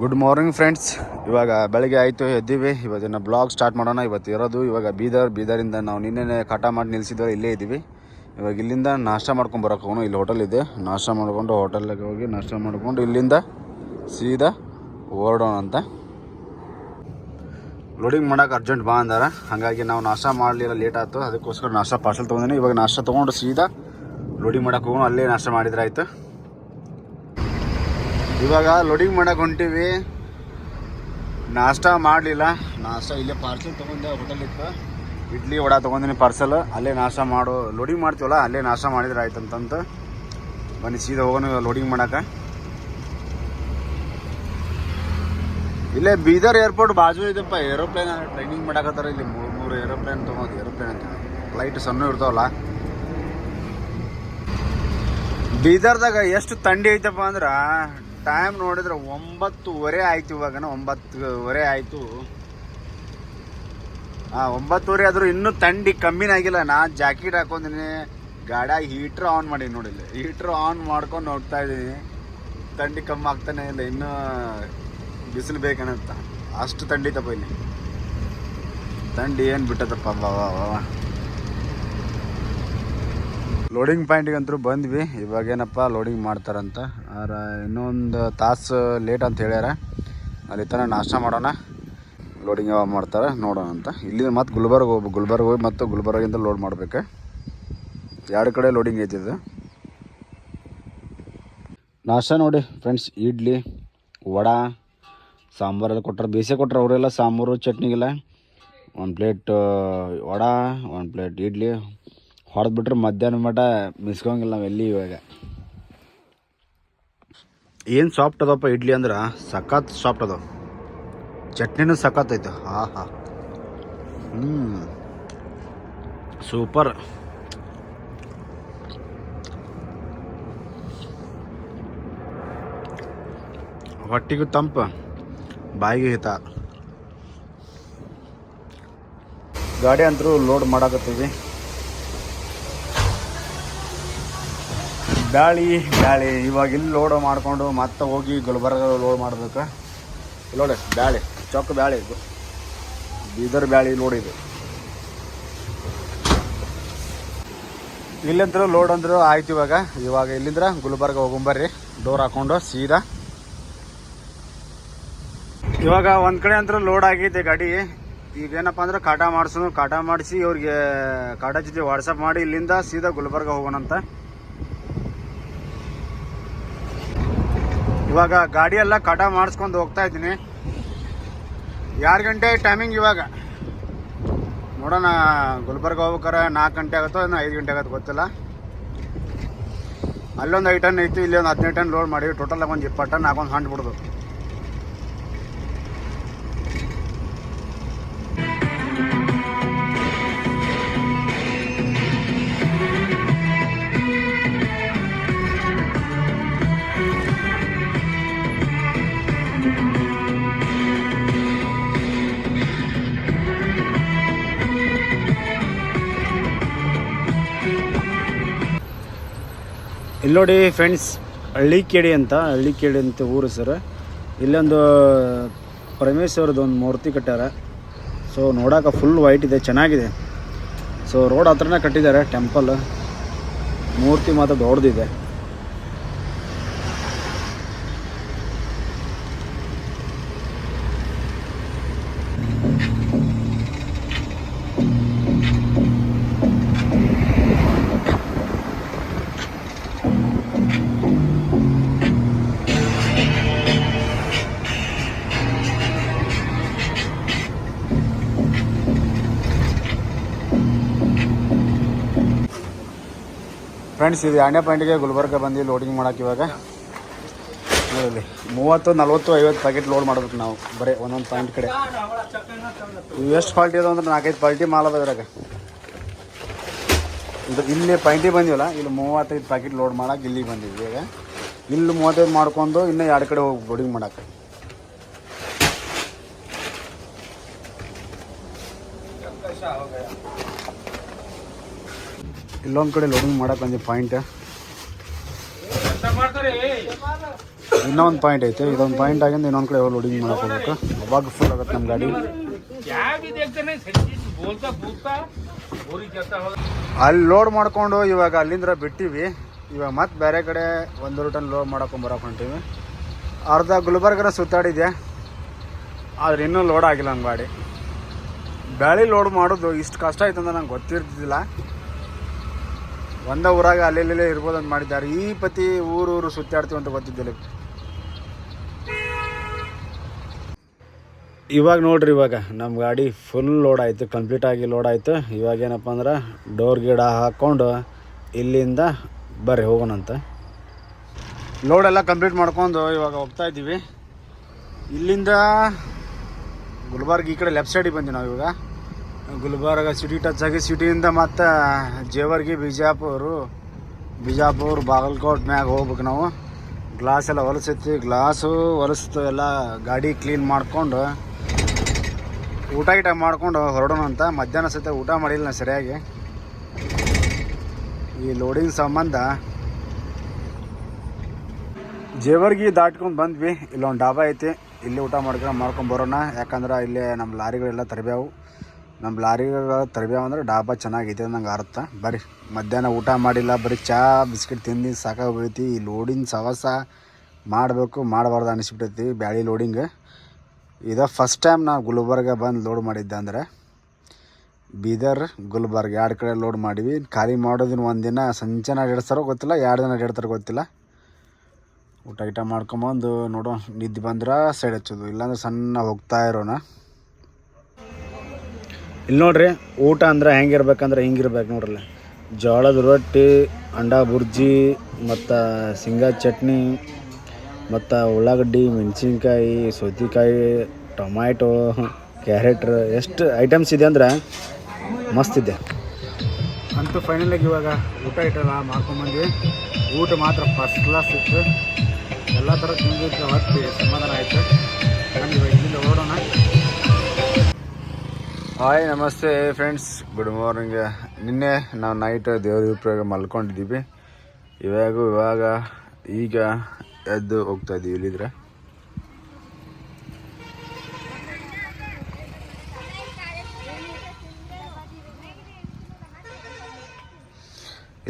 Good morning friends ಇವಾಗ ಬೆಳಗ್ಗೆ ಆಯಿತು, ಎದ್ದೀವಿ. ಇವತ್ತಿನ ಬ್ಲಾಗ್ ಸ್ಟಾರ್ಟ್ ಮಾಡೋಣ. ಇವತ್ತು ಇರೋದು ಇವಾಗ ಬೀದರ್. ಬೀದರಿಂದ ನಾವು ನಿನ್ನೆ ಕಟ ಮಾಡಿ ನಿಲ್ಲಿಸಿದ್ರೆ ಇಲ್ಲೇ ಇದ್ದೀವಿ. ಇವಾಗ ಇಲ್ಲಿಂದ ನಾಷ್ಟ ಮಾಡ್ಕೊಂಡು ಇಲ್ಲಿ ಹೋಟೆಲ್ ಇದೆ. ನಾಷ್ಟ ಮಾಡಿಕೊಂಡು ಹೋಟೆಲ್ಗೆ ಹೋಗಿ ನಾಷ್ಟ ಮಾಡಿಕೊಂಡು ಇಲ್ಲಿಂದ ಸೀದಾ ಹೊರಡೋಣ ಅಂತ. ಲೋಡಿಂಗ್ ಮಾಡೋಕೆ ಅರ್ಜೆಂಟ್ ಬಾ ಅಂದಾರ. ಹಾಗಾಗಿ ನಾವು ನಾಷ್ಟ ಮಾಡಲಿಲ್ಲ ಲೇಟ್ ಆಯಿತು. ಅದಕ್ಕೋಸ್ಕರ ನಾಷ್ಟ ಪಾರ್ಸಲ್ ತೊಗೊಂಡಿನಿ. ಇವಾಗ ನಾಷ್ಟ ತೊಗೊಂಡು ಸೀದಾ ಲೋಡಿಂಗ್ ಮಾಡೋಕೆ ಹೋಗೋಣ. ಅಲ್ಲೇ ನಾಷ್ಟ ಮಾಡಿದ್ರೆ ಆಯ್ತು. ಇವಾಗ ಲೋಡಿಂಗ್ ಮಾಡಕ್ಕೆ ಹೊಂಟಿವಿ. ನಾಷ್ಟ ಮಾಡಲಿಲ್ಲ. ನಾಷ್ಟ ಇಲ್ಲೇ ಪಾರ್ಸೆಲ್ ತೊಗೊಂಡೆ ಹೋಟೆಲ್ ಇತ್ತು. ಇಡ್ಲಿ ವಡ ತೊಗೊಂಡಿನಿ ಪಾರ್ಸಲ್ ಅಲ್ಲೇ ನಾಷ್ಟ ಮಾಡು ಲೋಡಿಂಗ್ ಮಾಡ್ತೀವಲ್ಲ, ಅಲ್ಲೇ ನಾಷ್ಟ ಮಾಡಿದ್ರೆ ಆಯ್ತು ಅಂತಂತ ಬನ್ನಿ, ಸೀದಾ ಹೋಗೋಣ ಲೋಡಿಂಗ್ ಮಾಡಕ್ಕೆ ಇಲ್ಲೇ ಬೀದರ್ ಏರ್ಪೋರ್ಟ್ ಬಾಜು ಇದಪ್ಪ ಏರೋಪ್ಲೇನ್ ಟ್ರೈನಿಂಗ್ ಮಾಡಕತ್ತಾರ ಇಲ್ಲಿ ಮೂರು ಮೂರು ಏರೋಪ್ಲೇನ್ ತೊಗೊಂಡು ಏರೋಪ್ಲೇನ್ ಅಂತ. ಫ್ಲೈಟ್ ಸಣ್ಣ ಇರ್ತಾವಲ್ಲ. ಬೀದರ್ದಾಗ ಎಷ್ಟು ತಂಡಿ ಐತಪ್ಪ ಅಂದ್ರೆ ಟೈಮ್ ನೋಡಿದ್ರೆ ಒಂಬತ್ತುವರೆ ಆಯ್ತು ಇವಾಗ ಒಂಬತ್ತುವರೆ ಆಯ್ತು. ಆ, ಒಂಬತ್ತುವರೆ ಆದ್ರೂ ಇನ್ನೂ ಥಂಡಿ ಕಮ್ಮಿನೇ ಆಗಿಲ್ಲ. ನಾ ಜಾಕೆಟ್ ಹಾಕೊಂಡಿನಿ, ಗಾಡ ಹೀಟ್ರ್ ಆನ್ ಮಾಡಿ ನೋಡಿಲ್ಲ ಹೀಟ್ರ್ ಆನ್ ಮಾಡ್ಕೊಂಡು ನೋಡ್ತಾ ಇದ್ದೀನಿ ಥಂಡಿ ಕಮ್ಮಿ ಆಗ್ತಾನೆ ಇಲ್ಲ, ಇನ್ನೂ ಬಿಸಿಲು ಬೇಕನ್ನತ್ತ ಅಷ್ಟು ಥಂಡಿ ತಪ್ಪ ಇಲ್ಲಿ. ಥಂಡಿ ಏನು ಬಿಟ್ಟದಪ್ಪ ಬಾವಾ ಬಾವಾ ಲೋಡಿಂಗ್ ಪಾಯಿಂಟಿಗಂತೂ ಬಂದ್ವಿ. ಇವಾಗೇನಪ್ಪ ಲೋಡಿಂಗ್ ಮಾಡ್ತಾರಂತ. ಆರ ಇನ್ನೊಂದು ತಾಸು ಲೇಟ್ ಅಂತ ಹೇಳ್ಯಾರ. ಅಲ್ಲಿ ತನಕ ನಾಷ್ಟ ಮಾಡೋಣ. ಲೋಡಿಂಗ್ ಯಾವಾಗ ಮಾಡ್ತಾರೆ ನೋಡೋಣ ಅಂತ. ಇಲ್ಲಿ ಮತ್ತೆ ಗುಲ್ಬರ್ಗ ಹೋಗ್ಬೇಕು ಗುಲ್ಬರ್ಗ ಹೋಗಿ ಮತ್ತು ಗುಲ್ಬರ್ಗಿಂದ ಲೋಡ್ ಮಾಡ್ಬೇಕು. ಎರಡು ಕಡೆ ಲೋಡಿಂಗ್ ಐತಿದ್ದು ನಾಷ್ಟ ನೋಡಿ ಫ್ರೆಂಡ್ಸ್ ಇಡ್ಲಿ, ವಡ ಸಾಂಬಾರೆಲ್ಲ ಕೊಟ್ಟರೆ. ಬೇಸೆ ಕೊಟ್ಟರು ಅವರೆಲ್ಲ ಸಾಂಬಾರು ಚಟ್ನಿಗೆಲ್ಲ ಒಂದು ಪ್ಲೇಟ್ ವಡ, ಒಂದು ಪ್ಲೇಟ್ ಇಡ್ಲಿ. ಹೊಡೆದ್ಬಿಟ್ರೆ ಮಧ್ಯಾಹ್ನ ಮಟ್ಟ ಮಿಸ್ಕೊಂಗಿಲ್ಲ ನಾವೆಲ್ಲಿ ಇವಾಗ. ಏನು ಸಾಫ್ಟ್ ಅದಪ್ಪ ಇಡ್ಲಿ ಅಂದ್ರೆ? ಸಖತ್ ಸಾಫ್ಟ್ ಅದ ಚಟ್ನಿನೂ ಸಖತ್ ಐತೆ. ಹಾ ಹಾ. ಹ್ಞೂ ಸೂಪರ್. ಹೊಟ್ಟಿಗೂ ತಂಪು, ಬಾಯಿಗೆ ಹಿತ. ಗಾಡಿ ಅಂತರೂ ಲೋಡ್ ಮಾಡಾಕತ್ತೀವಿ. ಬ್ಯಾಳಿ ಬ್ಯಾಳಿ ಇವಾಗ ಇಲ್ಲಿ ಲೋಡ್ ಮಾಡಿಕೊಂಡು ಮತ್ತೆ ಹೋಗಿ ಗುಲ್ಬರ್ಗ ಲೋಡ್ ಮಾಡ್ಬೇಕು? ಲೋಡ ಬ್ಯಾಳಿ ಚೊಕ್ಕ ಬ್ಯಾಳಿ ಇದು. ಬೀದರ್ ಬ್ಯಾಳಿ ಲೋಡ್ ಇದು. ಇಲ್ಲಿಂದ್ರ ಲೋಡ್ ಅಂದ್ರೆ ಆಯ್ತು ಇವಾಗ. ಇವಾಗ ಇಲ್ಲಿಂದ್ರ ಗುಲ್ಬರ್ಗ ಹೋಗೊಂಬರ್ರಿ ಡೋರ್ ಹಾಕೊಂಡು ಸೀದಾ. ಇವಾಗ ಒಂದ್ ಕಡೆ ಅಂದ್ರೆ ಲೋಡ್ ಆಗಿದೆ ಗಾಡಿ. ಈಗ ಏನಪ್ಪ ಅಂದ್ರೆ ಕಾಟ ಮಾಡಿಸೋನು, ಕಾಟ ಮಾಡಿಸಿ ಇವ್ರಿಗೆ ಕಾಟ ಜೊತೆ ವಾಟ್ಸಪ್ ಮಾಡಿ ಇಲ್ಲಿಂದ ಸೀದಾ ಗುಲ್ಬರ್ಗ ಹೋಗೋಣಂತ. ಇವಾಗ ಗಾಡಿ ಎಲ್ಲ ಕಟ ಮಾಡಿಸ್ಕೊಂಡು ಹೋಗ್ತಾ ಇದ್ದೀನಿ. ಎರಡು ಗಂಟೆ ಟೈಮಿಂಗ್ ಇವಾಗ? ನೋಡೋಣ, ಗುಲ್ಬರ್ಗ ಹೋಗ್ಬೇಕಾರೆ ನಾಲ್ಕು ಗಂಟೆ ಆಗುತ್ತೋ ಇನ್ನು ಐದು ಗಂಟೆ ಆಗುತ್ತೆ ಗೊತ್ತಿಲ್ಲ. ಅಲ್ಲೊಂದು ಐದು ಟನ್ ಐತಿ ಇಲ್ಲಿ ಒಂದು ಹದಿನೈದು ಟನ್ ಲೋಡ್ ಮಾಡಿ ಟೋಟಲ್ ಒಂದು ಇಪ್ಪತ್ತು ಟನ್ ಹಾಕೊಂಡು ಹಂಟ್ ಇಲ್ಲಿ ನೋಡಿ ಫ್ರೆಂಡ್ಸ್ ಹಳ್ಳಿಕೇಡಿ ಅಂತ ಹಳ್ಳಿಕೇಡಿ ಅಂತ ಊರು ಸರ್. ಇಲ್ಲೊಂದು ಪರಮೇಶ್ವರದ್ದು ಒಂದು ಮೂರ್ತಿ ಕಟ್ಟಾರ ಸೊ ನೋಡೋಕೆ ಫುಲ್ ವೈಟ್ ಇದೆ, ಚೆನ್ನಾಗಿದೆ. ಸೊ ರೋಡ್ ಹತ್ರನೇ ಕಟ್ಟಿದ್ದಾರೆ ಟೆಂಪಲ್ ಮೂರ್ತಿ ಮಾತ್ರ ದೊಡ್ಡದಿದೆ. ಫ್ರೆಂಡ್ಸ್ ಇದು ಎರಡನೇ ಪಾಯಿಂಟ್ಗೆ ಗುಲ್ಬರ್ಗ ಬಂದು ಲೋಡಿಂಗ್ ಮಾಡೋಕೆ ಇವಾಗ. ನೋಡಿ, ಮೂವತ್ತು, ನಲ್ವತ್ತು, ಐವತ್ತು ಪ್ಯಾಕೆಟ್ ಲೋಡ್ ಮಾಡ್ಬೇಕು ನಾವು, ಬರೀ ಒಂದೊಂದು ಪಾಯಿಂಟ್ ಕಡೆ. ಇವು ಎಷ್ಟು ಕ್ವಾಲಿಟಿ ಅದಾವ ಅಂದ್ರೆ ನಾಲ್ಕೈದು ಕ್ವಾಲಿಟಿ ಮಾಲ್ ಅದಾವ ಇದ್ರಾಗ. ಇದು ಇಲ್ಲಿ ಪಾಯಿಂಟಿಗೆ ಬಂದಿವಲ್ಲ, ಇಲ್ಲಿ ಮೂವತ್ತೈದು ಪ್ಯಾಕೆಟ್ ಲೋಡ್ ಮಾಡೋಕೆ ಇಲ್ಲಿಗೆ ಬಂದಿದ್ವಿ ಈಗ. ಇಲ್ಲಿ ಮೂವತ್ತೈದು ಮಾಡ್ಕೊಂಡು ಇನ್ನೂ ಎರಡು ಕಡೆ ಹೋಗಿ ಲೋಡಿಂಗ್ ಮಾಡಕ್ಕೆ. ಇಲ್ಲೊಂದು ಕಡೆ ಲೋಡಿಂಗ್ ಮಾಡಕ್ಕೆ ಒಂದು ಪಾಯಿಂಟ್ ಇನ್ನೊಂದು ಪಾಯಿಂಟ್ ಐತೆ. ಇದೊಂದು ಪಾಯಿಂಟ್ ಆಗಿಂದ ಇನ್ನೊಂದು ಕಡೆ ಲೋಡಿಂಗ್ ಮಾಡಕ್ ಹೋಗ್ಬೇಕು. ಅವಾಗ ಫುಲ್ ಆಗುತ್ತೆ ನಮ್ಮ ಗಾಡಿ. ಅಲ್ಲಿ ಲೋಡ್ ಮಾಡ್ಕೊಂಡು ಇವಾಗ ಅಲ್ಲಿಂದ ಬಿಟ್ಟಿವಿ. ಇವಾಗ ಮತ್ತೆ ಬೇರೆ ಕಡೆ ಒಂದು ರೂಟನ್ ಲೋಡ್ ಮಾಡ್ಕೊಂಡು ಬರೋಕೆ ಹೊಂಟೀವಿ. ಅರ್ಧ ಗುಲ್ಬರ್ಗನ ಸುತ್ತಾಡಿದೆ ಆದ್ರೆ ಇನ್ನೂ ಲೋಡ್ ಆಗಿಲ್ಲ ನಮ್ ಗಾಡಿ. ಬೆಳಿ ಲೋಡ್ ಮಾಡೋದು ಇಷ್ಟು ಕಷ್ಟ ಆಯ್ತು ಅಂತ ನಂಗೆ ಗೊತ್ತಿರ್ತಿದ್ದಿಲ್ಲ. ಒಂದೇ ಊರಾಗ ಅಲ್ಲೆಲ್ಲೇ ಇರ್ಬೋದು ಅಂತ ಮಾಡಿದ್ದಾರೆ. ಈ ಪತಿ ಊರು ಊರು ಸುತ್ತಾಡ್ತೀವಿ ಅಂತ ಗೊತ್ತಿದ್ದಿಲ್ಲ. ಇವಾಗ ನೋಡ್ರಿ ಇವಾಗ ನಮ್ಮ ಗಾಡಿ ಫುಲ್ ಲೋಡ್ ಆಯಿತು ಕಂಪ್ಲೀಟ್ ಆಗಿ ಲೋಡ್ ಆಯಿತು. ಇವಾಗ ಏನಪ್ಪ ಅಂದ್ರೆ ಡೋರ್ ಗಿಡ ಹಾಕ್ಕೊಂಡು ಇಲ್ಲಿಂದ ಬರ್ರಿ ಹೋಗೋಣಂತ ಲೋಡ್ ಎಲ್ಲ ಕಂಪ್ಲೀಟ್ ಮಾಡ್ಕೊಂಡು ಇವಾಗ ಹೋಗ್ತಾ ಇದ್ದೀವಿ. ಇಲ್ಲಿಂದ ಗುಲ್ಬರ್ಗ ಈ ಕಡೆ ಲೆಫ್ಟ್ ಸೈಡಿಗೆ ಬಂದ್ವಿ ನಾವು ಇವಾಗ ಗುಲ್ಬರ್ಗ ಸಿಟಿ ಟಚ್ ಆಗಿ ಸಿಟಿಯಿಂದ ಮತ್ತು ಜೇವರ್ಗಿ, ಬಿಜಾಪುರ ಬಿಜಾಪುರ, ಬಾಗಲಕೋಟ್ ಮ್ಯಾಗ ಹೋಗ್ಬೇಕು ನಾವು. ಗ್ಲಾಸ್ ಎಲ್ಲ ಹೊಲಸೈತಿ ಗ್ಲಾಸು ಹೊಲಸ್ತು, ಎಲ್ಲ ಗಾಡಿ ಕ್ಲೀನ್ ಮಾಡ್ಕೊಂಡು, ಊಟ ಗೀಟ ಮಾಡ್ಕೊಂಡು ಹೊರಡೋಣ ಅಂತ. ಮಧ್ಯಾಹ್ನ ಸಹಿತ ಊಟ ಮಾಡಿಲ್ಲ ನಾ ಸರಿಯಾಗಿ. ಈ ಲೋಡಿಂಗ್ ಸಂಬಂಧ ಜೇವರ್ಗಿ ದಾಟ್ಕೊಂಡು ಬಂದ್ವಿ. ಇಲ್ಲೊಂದು ಡಾಬಾ ಐತಿ. ಇಲ್ಲಿ ಊಟ ಮಾಡ್ಕೊಂಡು ಮಾಡ್ಕೊಂಡು ಬರೋಣ. ಯಾಕಂದ್ರೆ ಇಲ್ಲಿ ನಮ್ಮ ಲಾರಿಗಳೆಲ್ಲ ತರಬ್ಯಾವು. ನಮ್ಮ ಲಾರಿಗಳ ತರಬೇವು ಅಂದ್ರೆ ಡಾಬಾ ಚೆನ್ನಾಗೈತೆ ನಂಗೆ ಅರ್ಥ. ಬರ್ರಿ, ಮಧ್ಯಾಹ್ನ ಊಟ ಮಾಡಿಲ್ಲ ಬರೀ ಚಹಾ ಬಿಸ್ಕಿಟ್ ತಿಂದು, ಸಾಕಾಗೋಗೈತಿ. ಈ ಲೋಡಿಂಗ್ ಸವಸ ಮಾಡಬೇಕು, ಮಾಡಬಾರ್ದು ಅನಿಸ್ಬಿಟ್ಟೈತಿ ಬ್ಯಾಳಿ ಲೋಡಿಂಗ್ ಇದು ಫಸ್ಟ್ ಟೈಮ್ ನಾವು ಗುಲ್ಬರ್ಗ ಬಂದು ಲೋಡ್ ಮಾಡಿದ್ದೆ ಅಂದ್ರೆ, ಬೀದರ್, ಗುಲ್ಬರ್ಗ ಎರಡು ಕಡೆ ಲೋಡ್ ಮಾಡಿವಿ. ಖಾಲಿ ಮಾಡೋದಿನ ಒಂದಿನ ಸಂಜೆ ನಡೆಸ್ತಾರೋ ಗೊತ್ತಿಲ್ಲ, ಎರಡು ದಿನ ನಡೆಸ್ತಾರೋ ಗೊತ್ತಿಲ್ಲ. ಊಟ ಗೀಟ ಮಾಡ್ಕೊಂಬಂದು ನೋಡೋ ನಿದ್ದೆ ಬಂದ್ರೆ ಸೈಡ್ ಹಚ್ಚೋದು. ಇಲ್ಲಾಂದ್ರೆ ಸಣ್ಣ ಹೋಗ್ತಾ ಇರೋಣ. ಇಲ್ಲಿ ನೋಡ್ರಿ, ಊಟ ಅಂದ್ರೆ ಹೆಂಗಿರ್ಬೇಕಂದ್ರೆ ಹಿಂಗಿರ್ಬೇಕು ನೋಡ್ರಲ್ಲ. ಜೋಳದ ರೊಟ್ಟಿ ಅಂಡಾ, ಬುರ್ಜಿ, ಮತ್ತು ಶೇಂಗಾ ಚಟ್ನಿ, ಮತ್ತು ಉಳ್ಳಾಗಡ್ಡಿ, ಮೆಣಸಿನ್ಕಾಯಿ, ಸೌತೆಕಾಯಿ, ಟೊಮ್ಯಾಟೊ, ಕ್ಯಾರೆಟ್, ಎಷ್ಟು ಐಟಮ್ಸ್ ಇದೆ ಅಂದ್ರೆ ಮಸ್ತ್ ಇದೆ. ಅಂತೂ ಫೈನಲಾಗಿ ಇವಾಗ ಊಟ ಇಟ್ಟಲ್ಲ ಮಾಡ್ಕೊಂಬಂದ್ವಿ. ಊಟ ಮಾತ್ರ ಫಸ್ಟ್ ಕ್ಲಾಸ್ ಇತ್ತು. ಎಲ್ಲ ಥರ ತಿಂದಿದ್ದು ಸಮಾಧಾನ ಆಯಿತು. ಇವಾಗ ಇಲ್ಲಿಂದ ಓಡೋಣ. ಹಾಯ್ ನಮಸ್ತೆ ಫ್ರೆಂಡ್ಸ್ ಗುಡ್ ಮಾರ್ನಿಂಗ್ ನಿನ್ನೆ ನಾವು ನೈಟ್ ದೇವ್ರ ಉಪಯೋಗ ಮಲ್ಕೊಂಡಿದ್ದೀವಿ. ಇವಾಗ ಇವಾಗ ಈಗ ಎದ್ದು ಹೋಗ್ತಾ ಇದ್ದೀವಿ ಇಲ್ಲಿದ್ರೆ.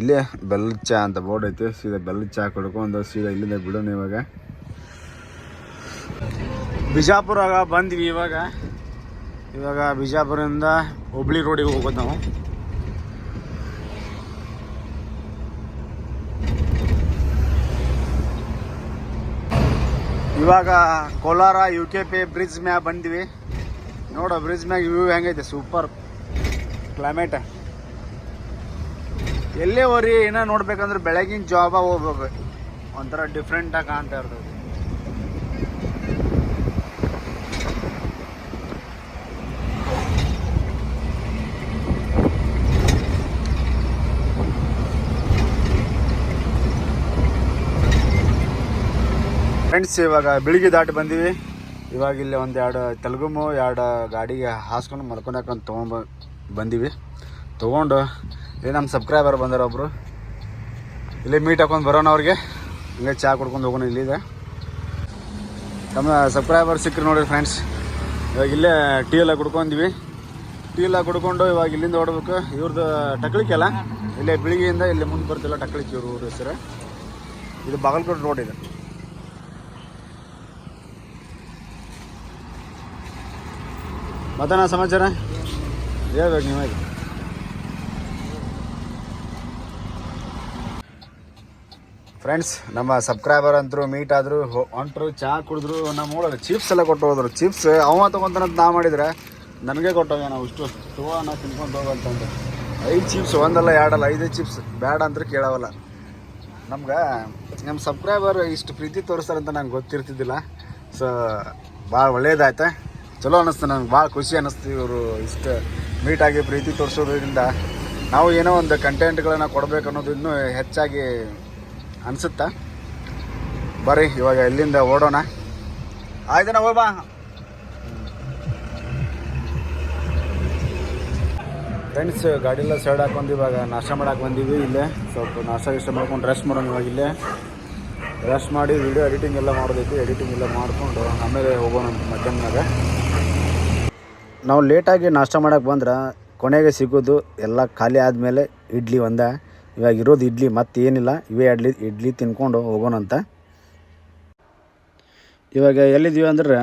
ಇಲ್ಲೇ ಬೆಲ್ಲದ ಚಾ ಅಂತ ಬೋರ್ಡ್ ಐತೆ. ಸೀದಾ ಬೆಲ್ಲದ ಚಾ ಕುಡ್ಕೊಂಡು ಸೀದಾ ಇಲ್ಲಿಂದ ಬಿಡೋಣ ಇವಾಗ. ಬಿಜಾಪುರಾಗ ಬಂದ್ವಿ ಇವಾಗ. ಇವಾಗ ಬಿಜಾಪುರದಿಂದ ಹುಬ್ಳಿ ರೋಡಿಗೆ ಹೋಗೋದು ನಾವು. ಇವಾಗ Kolhar U K P bridge ಮ್ಯಾಗ ಬಂದ್ವಿ. ನೋಡೋ ಬ್ರಿಡ್ಜ್ ಮ್ಯಾಗ ವ್ಯೂ ಹೆಂಗೈತೆ? ಸೂಪರ್ ಕ್ಲೈಮೇಟ್ ಎಲ್ಲೇ ಹೋರಿ ಏನೋ ನೋಡ್ಬೇಕಂದ್ರೆ ಬೆಳಗಿನ ಜಾಬ ಹೋಗ್ಬೇಕು. ಒಂಥರ ಡಿಫ್ರೆಂಟಾಗಿ ಕಾಣ್ತಾ ಇರ್ತದೆ. ಫ್ರೆಂಡ್ಸ್, ಇವಾಗ ಬೆಳಿಗ್ಗೆ ದಾಟಿ ಬಂದೀವಿ. ಇವಾಗ ಇಲ್ಲಿ ಒಂದು ಎರಡು ತೆಲುಗುಮು ಎರಡು ಗಾಡಿಗೆ ಹಾಸ್ಕೊಂಡು ಮಲ್ಕೊಳಕಂತ ತೊಗೊಂಬ, ಬಂದೀವಿ. ತೊಗೊಂಡು, ಇಲ್ಲಿ ನಮ್ಮ ಸಬ್ಸ್ಕ್ರೈಬರ್ ಬಂದಾರ ಒಬ್ಬರು ಇಲ್ಲಿ ಮೀಟ್ ಹಾಕೊಂಡು ಬರೋಣ ಅವ್ರಿಗೆ. ಹಿಂಗೆ ಚಹಾ ಕುಡ್ಕೊಂಡು ಹೋಗೋಣ ಇಲ್ಲಿದೆ ನಮ್ಮ ಸಬ್ಸ್ಕ್ರೈಬರ್ ಸಿಕ್ಕರು ನೋಡಿ ಫ್ರೆಂಡ್ಸ್. ಇವಾಗ ಇಲ್ಲೇ ಟೀ ಎಲ್ಲ ಕುಡ್ಕೊಂಡಿವಿ. ಟೀ ಎಲ್ಲ ಕುಡ್ಕೊಂಡು ಇವಾಗ ಇಲ್ಲಿಂದ ಹೊಡ್ಬೇಕು ಇವ್ರದ್ದು ಟಕ್ಳಿಕೆ ಅಲ್ಲ. ಇಲ್ಲೇ ಬೆಳಿಗ್ಗೆಯಿಂದ ಇಲ್ಲಿ ಮುಂದೆ ಬರ್ತಿಲ್ಲ ಟಕ್ಳಿಕೆ ಇವ್ರ ಊರು ಹೆಸರು. ಇದು ಬಾಗಲಕೋಟೆ ರೋಡ್ ಇದೆ. ಮತ್ತೇನ ಸಮಾಚಾರ? ಹೇಳ್ಬೇಕು ನಿಮಗೆ. ಫ್ರೆಂಡ್ಸ್ ನಮ್ಮ ಸಬ್ಸ್ಕ್ರೈಬರ್ ಅಂತರು ಮೀಟ್ ಆದರು ಹೊಂಟರು ಚಹಾ ಕುಡಿದ್ರು, ನಮ್ಮ ಊರಲ್ಲಿ ಚಿಪ್ಸ್ ಎಲ್ಲ ಕೊಟ್ಟು ಹೋದ್ರು. ಚಿಪ್ಸ್ ಅವ ತೊಗೊಂತಾನಂತ ನಾ ಮಾಡಿದ್ರೆ, ನನಗೆ ಕೊಟ್ಟೋಗ ನಾವು ಇಷ್ಟು. ತಗೋ ನಾ ತಿನ್ಕೊಂಡು ಹೋಗಂತಂದು ಐದು ಚಿಪ್ಸ್ ಒಂದಲ್ಲ, ಎರಡಲ್ಲ, ಐದೇ ಚಿಪ್ಸ್ ಬೇಡ ಅಂದ್ರೆ ಕೇಳವಲ್ಲ. ನಮ್ಗೆ ನಮ್ಮ ಸಬ್ಸ್ಕ್ರೈಬರ್ ಇಷ್ಟು ಪ್ರೀತಿ ತೋರಿಸ್ತಾರಂತ ನಂಗೆ ಗೊತ್ತಿರ್ತಿದ್ದಿಲ್ಲ. ಸೊ ಭಾಳ ಒಳ್ಳೇದಾಯ್ತು. ಚಲೋ ಅನ್ನಿಸ್ತು ನನಗೆ ಭಾಳ ಖುಷಿ ಅನ್ನಿಸ್ತು ಇವರು ಇಷ್ಟು ಮೀಟಾಗಿ ಪ್ರೀತಿ ತೋರಿಸೋದ್ರಿಂದ. ನಾವು ಏನೋ ಒಂದು ಕಂಟೆಂಟ್ಗಳನ್ನು ಕೊಡಬೇಕು ಅನ್ನೋದು ಇನ್ನೂ ಹೆಚ್ಚಾಗಿ ಅನಿಸುತ್ತಾ? ಬರ್ರಿ, ಇವಾಗ ಇಲ್ಲಿಂದ ಓಡೋಣ? ಆಯ್ತಣ್ಣ ಹೋಗ್ಬಾ ಫ್ರೆಂಡ್ಸ್ ಗಾಡಿಯೆಲ್ಲ ಸೈಡ್ ಹಾಕೊಂಡು ಇವಾಗ ನಾಷ್ಟ ಮಾಡಕ್ಕೆ ಬಂದೀವಿ ಇಲ್ಲೇ. ಸ್ವಲ್ಪ ನಾಷ್ಟ ಇಷ್ಟ ಮಾಡ್ಕೊಂಡು ರೆಸ್ಟ್ ಮಾಡೋಣ ಇವಾಗ ಇಲ್ಲೇ. ರೆಸ್ಟ್ ಮಾಡಿ ವಿಡಿಯೋ ಎಡಿಟಿಂಗ್ ಎಲ್ಲ ಮಾಡಬೇಕು ಎಡಿಟಿಂಗ್ ಎಲ್ಲ ಮಾಡಿಕೊಂಡು ಆಮೇಲೆ ಹೋಗೋಣ ಅಂತ ಮಧ್ಯಾಹ್ನದಾಗ. ನಾವು ಲೇಟಾಗಿ ನಾಷ್ಟ ಮಾಡೋಕೆ ಬಂದ್ರೆ ಕೊನೆಗೆ ಸಿಗೋದು ಎಲ್ಲ ಖಾಲಿ ಆದಮೇಲೆ ಇಡ್ಲಿ ಒಂದ. ಇವಾಗ ಇರೋದು ಇಡ್ಲಿ ಮತ್ತೇನಿಲ್ಲ ಇವೇ ಇಡ್ಲಿ ಇಡ್ಲಿ ತಿನ್ಕೊಂಡು ಹೋಗೋಣಂತ ಇವಾಗ ಎಲ್ಲಿದ್ದೀವಿ ಅಂದ್ರೆ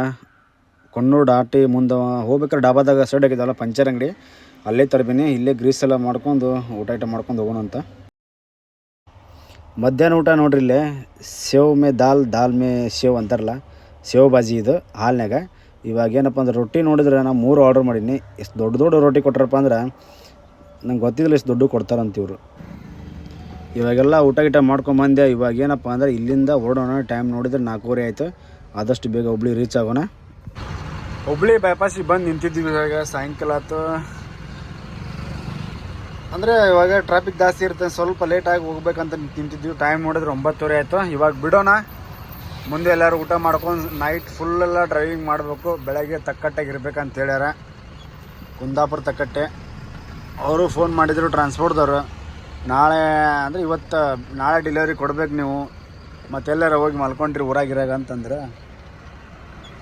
ಕೊಣ್ಣೂರು ಡಾಟಿ ಮುಂದೆ ಹೋಗ್ಬೇಕಾದ್ರೆ ಡಾಬಾದಾಗ ಸೈಡ್ ಆಗಿದ್ದಲ್ಲ ಪಂಚರ್ ಅಂಗಡಿ. ಅಲ್ಲೇ ತರಬೇನಿ, ಇಲ್ಲೇ ಗ್ರೀಸ್ ಎಲ್ಲ ಮಾಡ್ಕೊಂಡು ಊಟ ಐಟಮ್ ಮಾಡ್ಕೊಂಡು ಹೋಗೋಣ ಅಂತ. ಮಧ್ಯಾಹ್ನ ಊಟ ನೋಡ್ರಿ ಇಲ್ಲೇ, ಸೇವ್ ಮೇ ದಾಲ್ ದಾಲ್ ಮೇ ಸೇವ್ ಅಂತಾರಲ್ಲ, ಸೇವ್ ಬಾಜಿ ಇದು ಹಾಲ್ನಾಗ ಇವಾಗ ಏನಪ್ಪ ಅಂದ್ರೆ ರೊಟ್ಟಿ ನೋಡಿದ್ರೆ ನಾನು ಮೂರು ಆರ್ಡ್ರ್ ಮಾಡೀನಿ. ಎಷ್ಟು ದೊಡ್ಡ ದೊಡ್ಡ ರೊಟ್ಟಿ ಕೊಟ್ಟರಪ್ಪ ಅಂದ್ರೆ ನಂಗೆ ಗೊತ್ತಿದ್ದಿಲ್ಲ ಎಷ್ಟು ದೊಡ್ಡ ಕೊಡ್ತಾರಂತ ಇವರು ಇವಾಗೆಲ್ಲ ಊಟ ಗೀಟ ಮಾಡ್ಕೊಂಬಂದೆ ಇವಾಗ ಏನಪ್ಪ ಅಂದ್ರೆ ಇಲ್ಲಿಂದ ಹೊರಡೋಣ ಟೈಮ್ ನೋಡಿದ್ರೆ ನಾಲ್ಕೂವರೆ ಆಯಿತು. ಆದಷ್ಟು ಬೇಗ ಹುಬ್ಳಿ ರೀಚ್ ಆಗೋಣ. ಹುಬ್ಳಿ ಬೈಪಾಸಿಗೆ ಬಂದು ನಿಂತಿದ್ದೀವಿ ಇವಾಗ, ಸಾಯಂಕಾಲ ಆಯ್ತು. ಅಂದರೆ ಇವಾಗ ಟ್ರಾಫಿಕ್ ಜಾಸ್ತಿ ಇರುತ್ತೆ, ಸ್ವಲ್ಪ ಲೇಟಾಗಿ ಹೋಗ್ಬೇಕಂತ ನಿಂತಿದ್ದೀವಿ. ಟೈಮ್ ನೋಡಿದ್ರೆ ಒಂಬತ್ತುವರೆ ಆಯಿತು. ಇವಾಗ ಬಿಡೋಣ. ಮುಂದೆ ಎಲ್ಲರೂ ಊಟ ಮಾಡ್ಕೊಂಡು ನೈಟ್ ಫುಲ್ಲೆಲ್ಲ ಡ್ರೈವಿಂಗ್ ಮಾಡಬೇಕು. ಬೆಳಗ್ಗೆ ತಕ್ಕಟ್ಟಾಗಿ ಇರ್ಬೇಕಂತ ಹೇಳ್ಯಾರ. ಕುಂದಾಪುರ ತಕ್ಕಟ್ಟೆ. ಅವರು ಫೋನ್ ಮಾಡಿದರು ಟ್ರಾನ್ಸ್ಪೋರ್ಟ್ದವರು ನಾಳೆ ಅಂದರೆ ಇವತ್ತು, ನಾಳೆ ಡೆಲಿವರಿ ಕೊಡ್ಬೇಕು ನೀವು. ಮತ್ತೆಲ್ಲರ ಹೋಗಿ ಮಲ್ಕೊಂಡ್ರಿ ಊರಾಗಿರಾಗ ಅಂತಂದ್ರೆ.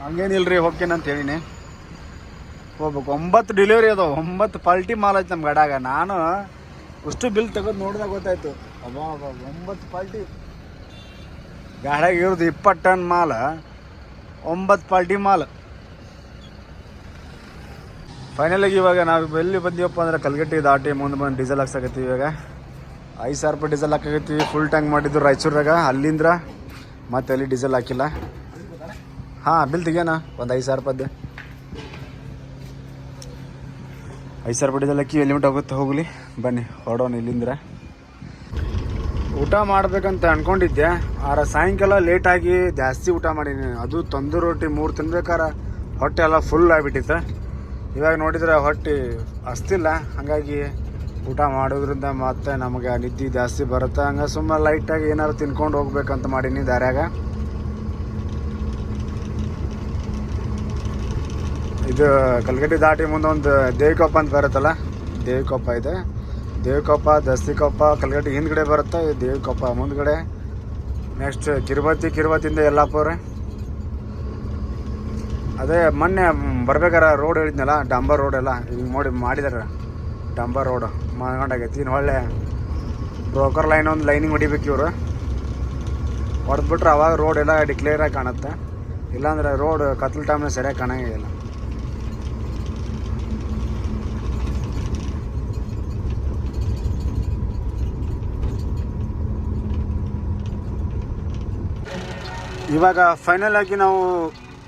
ಹಂಗೇನಿಲ್ಲ ರೀ ಹೋಗ್ತೀನಿ ಅಂತ ಹೇಳಿನಿ. ಹೋಗ್ಬೇಕು. ಒಂಬತ್ತು ಡೆಲಿವರಿ ಅದಾವ. ಒಂಬತ್ತು ಪಾಲ್ಟಿ ಮಾಲ್ ಐತೆ ನಮ್ಮ ಗಡಾಗ. ನಾನು ಅಷ್ಟು ಬಿಲ್ ತೆಗೆದು ನೋಡಿದಾಗ ಗೊತ್ತಾಯ್ತು. ಅಬ್ಬಾ, ಒಂಬತ್ತು ಪಾಲ್ಟಿ. ಗಾಡ್ಯಾಗ ಇರೋದು ಇಪ್ಪತ್ತು ಟನ್ ಮಾಲ, ಒಂಬತ್ತು ಪಾಲ್ಟಿ ಮಾಲ. ಫೈನಲಾಗಿ ಇವಾಗ ನಾವು ಎಲ್ಲಿ ಬಂದೀವಪ್ಪ ಅಂದ್ರೆ ಕಲ್ಗಟ್ಟಿ ದಾಟಿ ಮುಂದೆ ಬಂದು ಡೀಸೆಲ್ ಹಾಕ್ಸಕತ್ತೀವಿ ಇವಾಗ. ಐದು ಸಾವಿರ ರೂಪಾಯಿ ಡೀಸೆಲ್ ಹಾಕಕತ್ತೀವಿ ಫುಲ್ ಟ್ಯಾಂಕ್ ಮಾಡಿದ್ದು ರಾಯಚೂರಾಗ ಅಲ್ಲಿಂದ್ರ ಮತ್ತೆ ಅಲ್ಲಿ ಡೀಸೆಲ್ ಹಾಕಿಲ್ಲ. ಹಾಂ ಬಿಲ್ ತೆಗಿಯೋಣ, ಒಂದು ಐದು ಸಾವಿರ ರೂಪಾಯ್ದು. ಐದು ಸಾವಿರ ರೂಪಾಯಿ ಡೀಸೆಲ್ ಹಾಕಿ ಎಲ್ಲಿಮಿಟ್ ಹೋಗುತ್ತೆ ಹೋಗಲಿ. ಬನ್ನಿ, ಹೊರಡೋಣ ಇಲ್ಲಿಂದ್ರ. ಊಟ ಮಾಡ್ಬೇಕಂತ ಅನ್ಕೊಂಡಿದ್ದೆ ಆರ ಸಾಯಂಕಾಲ ಲೇಟಾಗಿ ಜಾಸ್ತಿ ಊಟ ಮಾಡೀನಿ. ಅದು ತಂದೂರಿ ರೊಟ್ಟಿ ಮೂರು ತಿನ್ಬೇಕಾರ. ಹೊಟ್ಟೆ ಎಲ್ಲ ಫುಲ್ ಆಗಿಬಿಟ್ಟಿತ್ತು. ಇವಾಗ ನೋಡಿದ್ರೆ ಹೊಟ್ಟೆ ಅಸ್ತಿಲ್ಲ ಹಾಗಾಗಿ ಊಟ ಮಾಡೋದ್ರಿಂದ ಮತ್ತೆ ನಮಗೆ ನಿದ್ದೆ ಜಾಸ್ತಿ ಬರುತ್ತೆ. ಹಂಗ ಸುಮ್ಮನೆ ಲೈಟಾಗಿ ಏನಾರು ತಿನ್ಕೊಂಡು ಹೋಗ್ಬೇಕಂತ ಮಾಡೀನಿ ದಾರ್ಯಾಗ. ಇದು ಕಲ್ಗಟ್ಟಿ ದಾಟಿ ಮುಂದೆ ಒಂದು ದೇವಿಕೊಪ್ಪ ಅಂತ ಬರುತ್ತಲ್ಲ, ದೇವಿಕೊಪ್ಪ ಇದೆ. ದೇವಿಕೊಪ್ಪ, ದಸ್ತಿಕೊಪ್ಪ, ಕಲ್ಗಟ್ಟಿ ಹಿಂದ್ಗಡೆ ಬರುತ್ತೆ? ದೇವಿಕೊಪ್ಪ, ಮುಂದ್ಗಡೆ. ನೆಕ್ಸ್ಟ್ ಕಿರುಬತಿ ಕಿರುಬತಿಯಿಂದ ಯಲ್ಲಾಪುರ. ಅದೇ, ಮೊನ್ನೆ ಬರ್ಬೇಕಾರ ರೋಡ್ ಹೇಳಿದ್ನಲ್ಲ, ಡಾಂಬರ್ ರೋಡ್ ಎಲ್ಲ. ಹಿಂಗೆ ನೋಡಿ, ಮಾಡಿದಾರೆ. ಡಾಂಬರ್ ರೋಡ್ ಮಾಡ್ಕೊಂಡಾಗೈತಿ ಇನ್ನು ಒಳ್ಳೆ ಬ್ರೋಕರ್ ಲೈನ್ ಒಂದು ಲೈನಿಂಗ್ ಹೊಡಿಬೇಕು ಇವರು. ಹೊಡೆದ್ಬಿಟ್ರೆ ಅವಾಗ ರೋಡ್ ಎಲ್ಲ ಡಿಕ್ಲೇರ್ ಆಗಿ ಕಾಣುತ್ತೆ. ಇಲ್ಲಾಂದ್ರೆ ರೋಡ್ ಕತ್ಲು ಟೈಮ್ನ ಸರಿಯಾಗಿ ಕಾಣಂಗಿಲ್ಲ. ಇವಾಗ ಫೈನಲ್ ಆಗಿ ನಾವು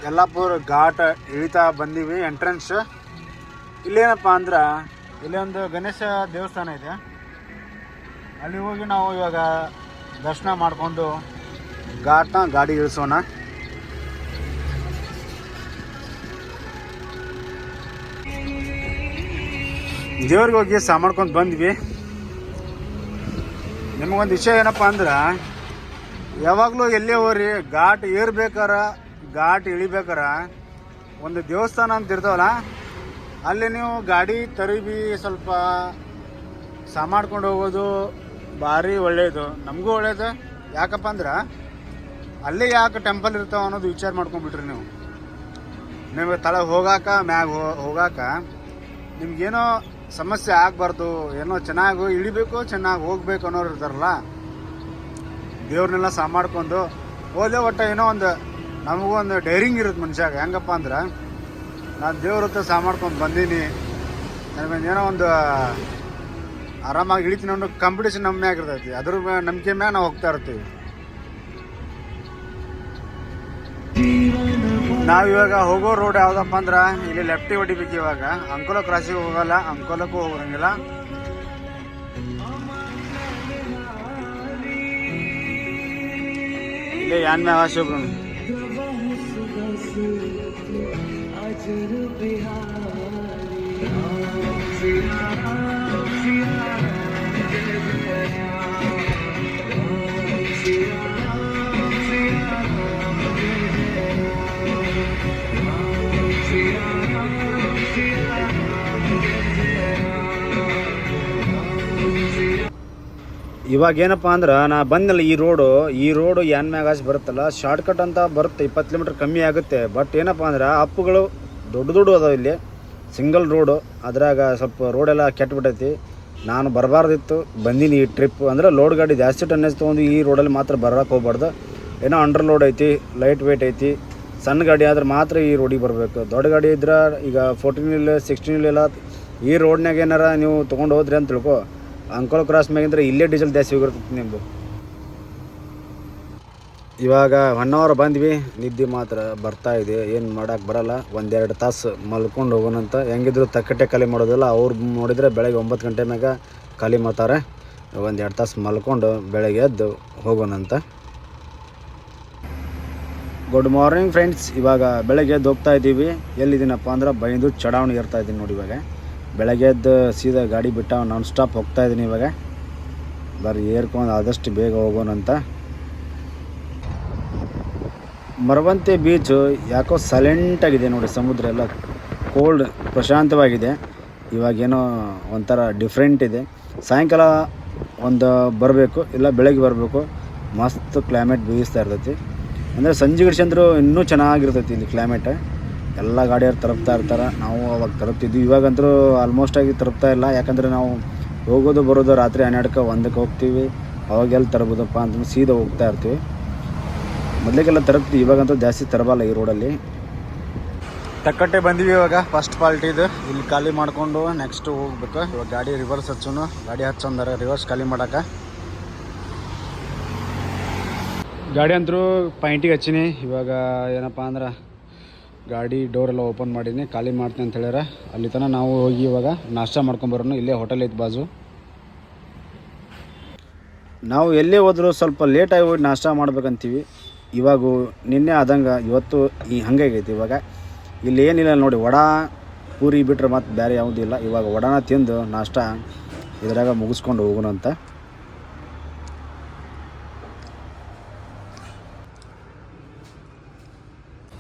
ಯಲ್ಲಾಪುರ ಘಾಟ್ ಇಳಿತಾ ಬಂದೀವಿ ಎಂಟ್ರೆನ್ಸ್ ಇಲ್ಲೇನಪ್ಪ ಅಂದ್ರೆ, ಇಲ್ಲಿ ಒಂದು ಗಣೇಶ ದೇವಸ್ಥಾನ ಇದೆ. ಅಲ್ಲಿ ಹೋಗಿ ನಾವು ಇವಾಗ ದರ್ಶನ ಮಾಡಿಕೊಂಡು ಘಾಟ್ನ ಗಾಡಿ ಇಳಿಸೋಣ. ದೇವ್ರಿಗೆ ಹೋಗಿ ಸಾಮಾಡ್ಕೊಂಡು ಬಂದ್ವಿ. ನಿಮಗೊಂದು ವಿಷಯ ಏನಪ್ಪ ಅಂದ್ರೆ ಯಾವಾಗಲೂ ಎಲ್ಲೇ ಹೋಗ್ರಿ? ಘಾಟ್ ಏರ್ಬೇಕಾರ, ಘಾಟ್ ಇಳಿಬೇಕಾರ? ಒಂದು ದೇವಸ್ಥಾನ ಅಂತ ಇರ್ತಾವಲ್ಲ, ಅಲ್ಲಿ ನೀವು ಗಾಡಿ ತರಿಬಿ ಸ್ವಲ್ಪ ಸಾಮಾಡ್ಕೊಂಡು ಹೋಗೋದು ಭಾರಿ ಒಳ್ಳೆಯದು ನಮಗೂ ಒಳ್ಳೇದು. ಯಾಕಪ್ಪ ಅಂದ್ರೆ, ಅಲ್ಲೇ ಯಾಕೆ ಟೆಂಪಲ್ ಇರ್ತಾವ ಅನ್ನೋದು ವಿಚಾರ ಮಾಡ್ಕೊಂಡ್ಬಿಟ್ರಿ ನೀವು. ನಿಮಗೆ ತಳ ಹೋಗಾಕ, ಮ್ಯಾಗ ಹೋಗಾಕ ನಿಮ್ಗೇನೋ ಸಮಸ್ಯೆ ಆಗಬಾರ್ದು, ಏನೋ ಚೆನ್ನಾಗಿ ಇಳಿಬೇಕು, ಚೆನ್ನಾಗಿ ಹೋಗ್ಬೇಕು ಅನ್ನೋರು ಇರ್ತಾರಲ್ಲ ದೇವ್ರನ್ನೆಲ್ಲ ಸಾಮಾಡ್ಕೊಂಡು ಹೋದೆ ಒಟ್ಟು ಏನೋ ಒಂದು ನಮಗೂ ಒಂದು ಡೈರಿಂಗ್ ಇರುತ್ತೆ ಮನುಷ್ಯಾಗ. ಹೆಂಗಪ್ಪ ಅಂದ್ರೆ ನಾನು ದೇವ್ರ ಹತ್ರ ಸಾಮಾಡ್ಕೊಂಡು ಬಂದೀನಿ. ನನಗೆ ಏನೋ ಒಂದು ಆರಾಮಾಗಿ ಇಳಿತೀನಿ ಅನ್ನೋ ಕಾಂಪಿಟೇಷನ್ ನಮ್ಮ ಮ್ಯಾಗ ಇರ್ತೈತಿ. ಅದ್ರ ನಂಬಿಕೆ ಮ್ಯಾಗ ನಾವು ಹೋಗ್ತಾ ಇರ್ತೀವಿ. ನಾವು ಇವಾಗ ಹೋಗೋ ರೋಡ್ ಯಾವುದಪ್ಪ ಅಂದ್ರೆ ಇಲ್ಲಿ ಲೆಫ್ಟಿಗೆ ಹೊಡಿಬೇಕು ಇವಾಗ. ಅಂಕೋಲ ಕ್ರಾಸಿಗೆ ಹೋಗಲ್ಲ, ಅಂಕೋಲಕ್ಕೂ ಹೋಗಂಗಿಲ್ಲ. ले यान में आवाज शुभ Thank you. ಇವಾಗ ಏನಪ್ಪ ಅಂದ್ರೆ, ನಾ ಬಂದಲ್ಲ ಈ ರೋಡು ಈ ರೋಡು ಏನ್ ಮ್ಯಾಗ ಬರುತ್ತಲ್ಲ ಶಾರ್ಟ್ಕಟ್ ಅಂತ ಬರುತ್ತೆ, ಇಪ್ಪತ್ತು ಕಿಲೋಮೀಟ್ರ್ ಕಮ್ಮಿ ಆಗುತ್ತೆ. ಬಟ್ ಏನಪ್ಪ ಅಂದ್ರೆ ಅಪ್ಪುಗಳು ದೊಡ್ಡ ದೊಡ್ಡ ಅದಾವ ಇಲ್ಲಿ. ಸಿಂಗಲ್ ರೋಡು ಅದ್ರಾಗ ಸ್ವಲ್ಪ ರೋಡೆಲ್ಲ ಕೆಟ್ಟಬಿಟ್ಟೈತಿ ನಾನು ಬರಬಾರ್ದಿತ್ತು, ಬಂದೀನಿ ಈ ಟ್ರಿಪ್ ಅಂದ್ರೆ ಲೋಡ್ ಗಾಡಿ ಜಾಸ್ತಿ ಟನ್ನೇಜ್ ತೊಗೊಂಡು ಈ ರೋಡಲ್ಲಿ ಮಾತ್ರ ಬರೋಕೆ ಹೋಗ್ಬಾರ್ದು. ಏನೋ ಅಂಡರ್ ಲೋಡ್ ಐತಿ ಲೈಟ್ ವೆಯ್ಟ್ ಐತಿ. ಸಣ್ಣ ಗಾಡಿ ಆದ್ರೆ ಮಾತ್ರ ಈ ರೋಡಿಗೆ ಬರಬೇಕು. ದೊಡ್ಡ ಗಾಡಿ ಇದ್ರೆ ಈಗ ಫೋರ್ಟೀನ್ ಇಲ್ಲ ಸಿಕ್ಸ್ಟೀನ್ ಇಲ್ಲ ಈ ರೋಡ್ನಾಗ ಏನಾರ ನೀವು ತೊಗೊಂಡು ಹೋದ್ರಿ ಅಂತ ತಿಳ್ಕೊ. ಅಂಕೋಲ ಕ್ರಾಸ್ ಮ್ಯಾಗಿಂದ್ರೆ ಇಲ್ಲೇ ಡೀಸೆಲ್ ಜಾಸ್ತಿ ಹೋಗಿರ್ತೈತಿ ನಿಮ್ಮದು ಇವಾಗ ಒನ್ ಅವರ್ ಬಂದ್ವಿ, ನಿದ್ದೆ ಮಾತ್ರ ಬರ್ತಾ ಇದೆ, ಏನು ಮಾಡೋಕೆ ಬರಲ್ಲ. ಒಂದೆರಡು ತಾಸು ಮಲ್ಕೊಂಡು ಹೋಗೋಣಂತ ಹೆಂಗಿದ್ರು ತಕ್ಕಟ್ಟೆ ಖಾಲಿ ಮಾಡೋದಿಲ್ಲ, ಅವ್ರು ನೋಡಿದರೆ ಬೆಳಗ್ಗೆ ಒಂಬತ್ತು ಗಂಟೆ ಮ್ಯಾಗ ಖಾಲಿ ಮಾಡ್ತಾರೆ. ಒಂದೆರಡು ತಾಸು ಮಲ್ಕೊಂಡು ಬೆಳಗ್ಗೆ ಎದ್ದು ಹೋಗೋಣಂತ ಗುಡ್ ಮಾರ್ನಿಂಗ್ ಫ್ರೆಂಡ್ಸ್ ಇವಾಗ ಬೆಳಗ್ಗೆ ಎದ್ದು ಹೋಗ್ತಾ ಇದ್ದೀವಿ. ಎಲ್ಲಿದ್ದೀನಪ್ಪ ಅಂದ್ರೆ ಬೈಂದು ಚಡಾವಣೆ ಇರ್ತಾ ಇದ್ದೀನಿ ನೋಡಿ ಇವಾಗ. ಬೆಳಗ್ಗೆ ಎದ್ದು ಸೀದಾ ಗಾಡಿ ಬಿಟ್ಟ ನಾನ್ ಸ್ಟಾಪ್ ಹೋಗ್ತಾ ಇದ್ದೀನಿ ಇವಾಗ. ಬರ್ರಿ, ಏರ್ಕೊಂಡು ಆದಷ್ಟು ಬೇಗ ಹೋಗೋಣಂತ ಮರವಂತೆ ಬೀಚು ಯಾಕೋ ಸೈಲೆಂಟಾಗಿದೆ ನೋಡಿ, ಸಮುದ್ರ ಎಲ್ಲ ಕೋಲ್ಡ್ ಪ್ರಶಾಂತವಾಗಿದೆ. ಇವಾಗೇನೋ ಒಂಥರ ಡಿಫ್ರೆಂಟ್ ಇದೆ. ಸಾಯಂಕಾಲ ಒಂದು ಬರಬೇಕು, ಇಲ್ಲ ಬೆಳಗ್ಗೆ ಬರಬೇಕು. ಮಸ್ತ್ ಕ್ಲೈಮೇಟ್ ಬೀಸ್ತಾ ಇರ್ತೈತಿ. ಅಂದರೆ ಸಂಜೆ ಗಿಡ್ಸಂದ್ರು ಇನ್ನೂ ಚೆನ್ನಾಗಿರ್ತೈತಿ ಇಲ್ಲಿ ಕ್ಲೈಮೇಟ್ ಎಲ್ಲ ಗಾಡಿಯವ್ರು ತರಪ್ತಾ ಇರ್ತಾರೆ. ನಾವು ಅವಾಗ ತರಪ್ತಿದ್ವಿ ಇವಾಗಂತೂ ಆಲ್ಮೋಸ್ಟ್ ಆಗಿ ತರಪ್ತಾ ಇಲ್ಲ. ಯಾಕಂದರೆ ನಾವು ಹೋಗೋದು ಬರೋದು ರಾತ್ರಿ ಹನ್ನೆರಡಕ್ಕೆ ಒಂದಕ್ಕೆ ಹೋಗ್ತೀವಿ. ಅವಾಗೆಲ್ಲ ತರಬೋದಪ್ಪ ಅಂತಂದು ಸೀದಾ ಹೋಗ್ತಾ ಇರ್ತೀವಿ. ಮೊದಲಿಗೆಲ್ಲ ತರಪ್ತೀವಿ ಇವಾಗಂತೂ ಜಾಸ್ತಿ ತರಬಲ್ಲ ಈ ರೋಡಲ್ಲಿ ತಕ್ಕಟ್ಟೆ ಬಂದೀವಿ ಇವಾಗ. ಫಸ್ಟ್ ಪಾಲ್ಟಿದು ಇಲ್ಲಿ ಖಾಲಿ ಮಾಡಿಕೊಂಡು ನೆಕ್ಸ್ಟ್ ಹೋಗ್ಬೇಕು. ಇವಾಗ ಗಾಡಿ ರಿವರ್ಸ್ ಹಚ್ಚೋನು. ಗಾಡಿ ಹಚ್ಚೊಂದಾರ. ರಿವರ್ಸ್ ಖಾಲಿ ಮಾಡಕ್ಕೆ ಗಾಡಿ ಅಂತರೂ ಪಾಯಿಂಟಿಗೆ ಹಚ್ಚಿನಿ. ಇವಾಗ ಏನಪ್ಪ ಅಂದ್ರೆ ಗಾಡಿ ಡೋರೆಲ್ಲ ಓಪನ್ ಮಾಡೀನಿ ಖಾಲಿ ಮಾಡ್ತೀನಿ ಅಂತ ಹೇಳ್ಯಾರ. ಅಲ್ಲಿ ತನಕ ನಾವು ಹೋಗಿ ಇವಾಗ ನಾಷ್ಟ ಮಾಡ್ಕೊಂಬರೋನು ಇಲ್ಲೇ ಹೋಟೆಲ್ ಐತೆ ಬಾಜು. ನಾವು ಎಲ್ಲೇ ಹೋದರೂ ಸ್ವಲ್ಪ ಲೇಟಾಗಿ ಹೋಗಿ ನಾಷ್ಟ ಮಾಡ್ಬೇಕಂತೀವಿ. ಇವಾಗ ನಿನ್ನೆ ಆದಂಗೆ ಇವತ್ತು ಈ ಹಂಗಾಗೈತಿ ಇವಾಗ. ಇಲ್ಲಿ ಏನಿಲ್ಲ ನೋಡಿ, ವಡ, ಪೂರಿ ಬಿಟ್ರೆ ಮತ್ತೆ ಬೇರೆ ಯಾವುದೂ ಇಲ್ಲ. ಇವಾಗ ವಡಾನ ತಿಂದು ನಾಷ್ಟ ಇದ್ರಾಗ ಮುಗಿಸ್ಕೊಂಡು ಹೋಗೋಣ ಅಂತ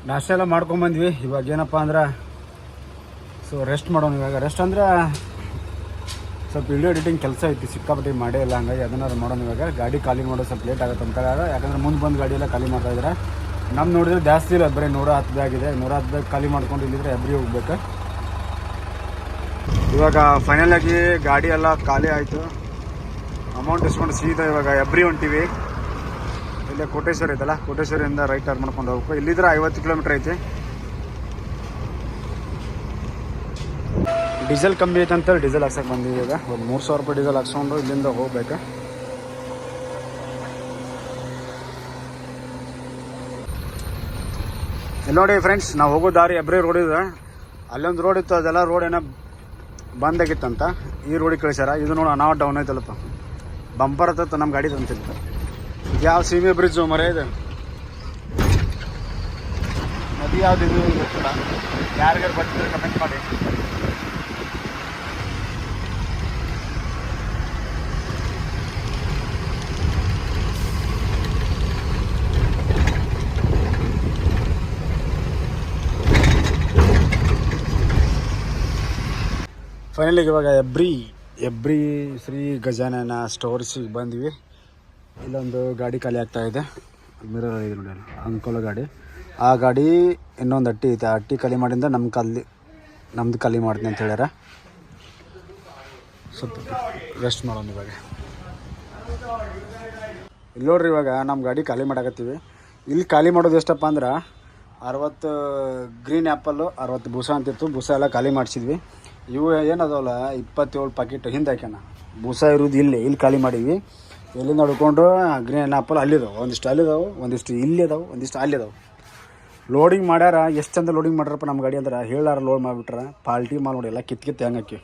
ನಾಷ್ಟ ಎಲ್ಲ ಮಾಡ್ಕೊಂಬಂದ್ವಿ ಇವಾಗ ಏನಪ್ಪ ಅಂದ್ರೆ, ಸೊ ರೆಸ್ಟ್ ಮಾಡೋಣ ಇವಾಗ. ರೆಸ್ಟ್ ಅಂದ್ರೆ ಸ್ವಲ್ಪ ವಿಡಿಯೋ ಎಡಿಟಿಂಗ್ ಕೆಲಸ ಐತಿ, ಸಿಕ್ಕಾಪಟ್ಟೆ ಮಾಡೇ ಇಲ್ಲ, ಹಂಗಾಗಿ ಅದನ್ನಾದ್ರು ಮಾಡೋಣ ಇವಾಗ. ಗಾಡಿ ಖಾಲಿ ಮಾಡೋದು ಸ್ವಲ್ಪ ಲೇಟ್ ಆಗುತ್ತೆ ಅಂತ. ಯಾಕಂದ್ರೆ ಮುಂದೆ ಬಂದು ಗಾಡಿ ಎಲ್ಲ ಖಾಲಿ ಮಾಡ್ತಾ ಇದ್ದಾರೆ ನಮ್ಮ ನೋಡಿದ್ರೆ ಜಾಸ್ತಿ ಇಲ್ಲ, ಬರೀ ನೂರ ಹತ್ತು ಇದೆ. ನೂರ ಹತ್ತು ಖಾಲಿ ಮಾಡ್ಕೊಂಡು ಇಲ್ಲಿದ್ರೆ ಎಬ್ರಿ ಹೋಗ್ಬೇಕು. ಇವಾಗ ಫೈನಲ್ ಆಗಿ ಗಾಡಿ ಎಲ್ಲ ಖಾಲಿ ಆಯಿತು. ಅಮೌಂಟ್ ಇಸ್ಕೊಂಡು ಸೀದಾ ಇವಾಗ ಎಬ್ರಿ ಹೊಂಟಿವಿ. ಇಲ್ಲೇ ಕೋಟೇಶ್ವರ ಐತಲ್ಲ ಕೋಟೇಶ್ವರಿಂದ ರೈಟ್ ಟರ್ನ್ ಮಾಡ್ಕೊಂಡು ಹೋಗ್ಬೇಕು. ಇಲ್ಲಿದ್ರೆ ಐವತ್ತು ಕಿಲೋಮೀಟ್ರ್ ಐತಿ. ಡೀಸೆಲ್ ಕಮ್ಮಿ ಐತೆ ಅಂತೇಳಿ ಡೀಸೆಲ್ ಹಾಕ್ಸಕ್ಕೆ ಬಂದಿದ್ದೆ ಈಗ. ಒಂದು ಮೂರು ಸಾವಿರ ರೂಪಾಯಿ ಡೀಸೆಲ್ ಹಾಕ್ಸ್ಕೊಂಡು ಇಲ್ಲಿಂದ ಹೋಗ್ಬೇಕು. ಇಲ್ಲಿ ನೋಡಿ ಫ್ರೆಂಡ್ಸ್ ನಾವು ಹೋಗೋ ದಾರಿ ಎಬ್ರಿ ರೋಡ್ ಇದೆ. ಅಲ್ಲೊಂದು ರೋಡ್ ಇತ್ತು, ಅದೆಲ್ಲ ರೋಡ್ ಏನೋ ಬಂದ್ ಆಗಿತ್ತಂತ. ಈ ರೋಡಿಗೆ ಕಳಿಸ್ಯಾರ. ಇದು ನೋಡಿ ಅನಾವ ಡೌನ್ ಐತಲ್ಲಪ್ಪ. ಬಂಪರ್ ಹತ್ತ ನಮ್ಮ ಗಾಡಿ ತಂತಿತ್ತು. ಯಾವ ಸೀಮೆ ಬ್ರಿಡ್ಜು ಮರ ಇದೆ ನದಿ ಇದು ಗೊತ್ತಿಲ್ಲ ಯಾರಿಗಾರು ಬರ್ತಿದ್ರೆ ಕಮೆಂಟ್ ಮಾಡಿ ಫೈನಲಿಗೆ ಇವಾಗ ಎಬ್ರಿ ಎಬ್ರಿ ಶ್ರೀ ಗಜಾನನ ಸ್ಟೋರ್ಸಿಗೆ ಬಂದ್ವಿ. ಇಲ್ಲೊಂದು ಗಾಡಿ ಖಾಲಿ ಆಗ್ತಾ ಇದೆ. ಮಿರರ್ ಇದೆ ನೋಡಿ ಅಂಕೋಲ ಗಾಡಿ. ಆ ಗಾಡಿ ಇನ್ನೊಂದು ಅಟ್ಟಿ ಐತೆ. ಆ ಅಟ್ಟಿ ಖಾಲಿ ಮಾಡಿಂದ ನಮ್ಮ ಖಾಲಿ, ನಮ್ದು ಖಾಲಿ ಮಾಡ್ತೀನಿ ಅಂತ ಹೇಳ್ಯಾರ. ಸ್ವಲ್ಪ ರೆಸ್ಟ್ ಮಾಡೋಣ ಇವಾಗ. ಇಲ್ಲಿ ನೋಡ್ರಿ ಇವಾಗ ನಮ್ಮ ಗಾಡಿ ಖಾಲಿ ಮಾಡಾಕತ್ತೀವಿ. ಇಲ್ಲಿ ಖಾಲಿ ಮಾಡೋದು ಎಷ್ಟಪ್ಪ ಅಂದ್ರೆ, ಅರವತ್ತು ಗ್ರೀನ್ ಆ್ಯಪಲ್ಲು ಅರವತ್ತು ಬೂಸ ಅಂತಿತ್ತು. ಬೂಸ ಎಲ್ಲ ಖಾಲಿ ಮಾಡಿಸಿದ್ವಿ. ಇವು ಏನದವಲ್ಲ, ಇಪ್ಪತ್ತೇಳು ಪ್ಯಾಕೆಟ್ ಹಿಂದೆ ಹಾಕ್ಯಾನ. ಬೂಸ ಇರೋದು ಇಲ್ಲಿ ಇಲ್ಲಿ ಖಾಲಿ ಮಾಡೀವಿ ಎಲ್ಲಿಂದ ಹುಡ್ಕೊಂಡು ಗ್ರೀನ್ ಆ್ಯಪಲ್ ಅಲ್ಲಿದಾವೆ. ಒಂದಿಷ್ಟು ಅಲ್ಲಿದಾವೆ, ಒಂದಿಷ್ಟು ಇಲ್ಲಿ ಅದಾವೆ, ಒಂದಿಷ್ಟು ಅಲ್ಲಿ ಅದಾವೆ. ಲೋಡಿಂಗ್ ಮಾಡ್ಯಾರ, ಎಷ್ಟು ಚಂದ ಲೋಡಿಂಗ್ ಮಾಡ್ಯಾರಪ್ಪ ನಮ್ಮ ಗಾಡಿ ಅಂದ್ರೆ ಹೇಳಾರ ಲೋಡ್ ಮಾಡಿಬಿಟ್ರೆ. ಪಾಲ್ಟಿ ಮಾಲ್ ನೋಡಿ, ಎಲ್ಲ ಕಿತ್ ಕಿತ್ತು ಹೆಂಗೆ ಹಾಕಿ.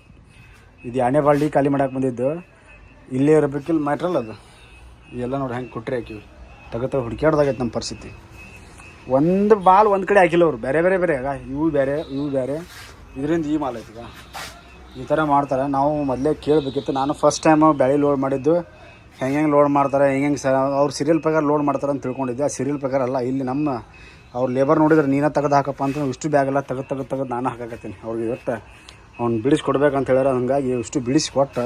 ಇದು ಎಣ್ಣೆ ಬಾಲ್ಟಿ ಖಾಲಿ ಮಾಡಕ್ಕೆ ಬಂದಿದ್ದು, ಇಲ್ಲೇ ಇರಬೇಕಿಲ್ಲ, ಮ್ಯಾಟ್ರಲ್ ಅದು. ಎಲ್ಲ ನೋಡಿ ಹೆಂಗೆ ಕೊಟ್ಟರೆ ಹಾಕಿವಿ ತಗತ ಹುಡುಕ್ಯಾಡ್ದಾಗೈತೆ ನಮ್ಮ ಪರಿಸ್ಥಿತಿ. ಒಂದು ಬಾಲ್ ಒಂದು ಕಡೆ ಹಾಕಿಲ್ಲ ಅವರು. ಬೇರೆ ಬೇರೆ ಬೇರೆ. ಇವು ಬೇರೆ ಇವು ಬೇರೆ. ಇದರಿಂದ ಈ ಮಾಲ್ ಐತಿಗ ಈ ಥರ ಮಾಡ್ತಾರೆ. ನಾವು ಮೊದಲೇ ಕೇಳಬೇಕಿತ್ತು. ನಾನು ಫಸ್ಟ್ ಟೈಮು ಬೆಳೆ ಲೋಡ್ ಮಾಡಿದ್ದು. ಹೆಂಗೆ ಹೆಂಗೆ ಲೋಡ್ ಮಾಡ್ತಾರೆ, ಹೆಂಗೆ ಹೆಂಗೆ ಸ, ಅವ್ರು ಸೀರಿಯಲ್ ಪ್ರಕಾರ ಲೋಡ್ ಮಾಡ್ತಾರೆ ಅಂತ ತಿಳ್ಕೊಂಡಿದ್ದೆ. ಆ ಸೀರಿಯಲ್ ಪ್ರಕಾರ ಅಲ್ಲ, ಇಲ್ಲಿ ನಮ್ಮ ಅವ್ರು ಲೇಬರ್ ನೋಡಿದ್ರೆ ನೀನೇ ತೆಗೆದು ಹಾಕಪ್ಪ ಅಂತ ಇಷ್ಟು ಬ್ಯಾಗ್ ಎಲ್ಲ ತೆಗೆದು ತೆಗೆದು ತೆಗೆದು ನಾನು ಹಾಕಾಕತ್ತೀನಿ. ಅವ್ರಿಗೆ ಇವತ್ತು ಅವ್ನು ಬಿಡಿಸಿ ಅಂತ ಹೇಳ್ಯಾರ, ಹಂಗಾಗಿ ಇಷ್ಟು ಬಿಡಿಸಿ ಕೊಟ್ಟು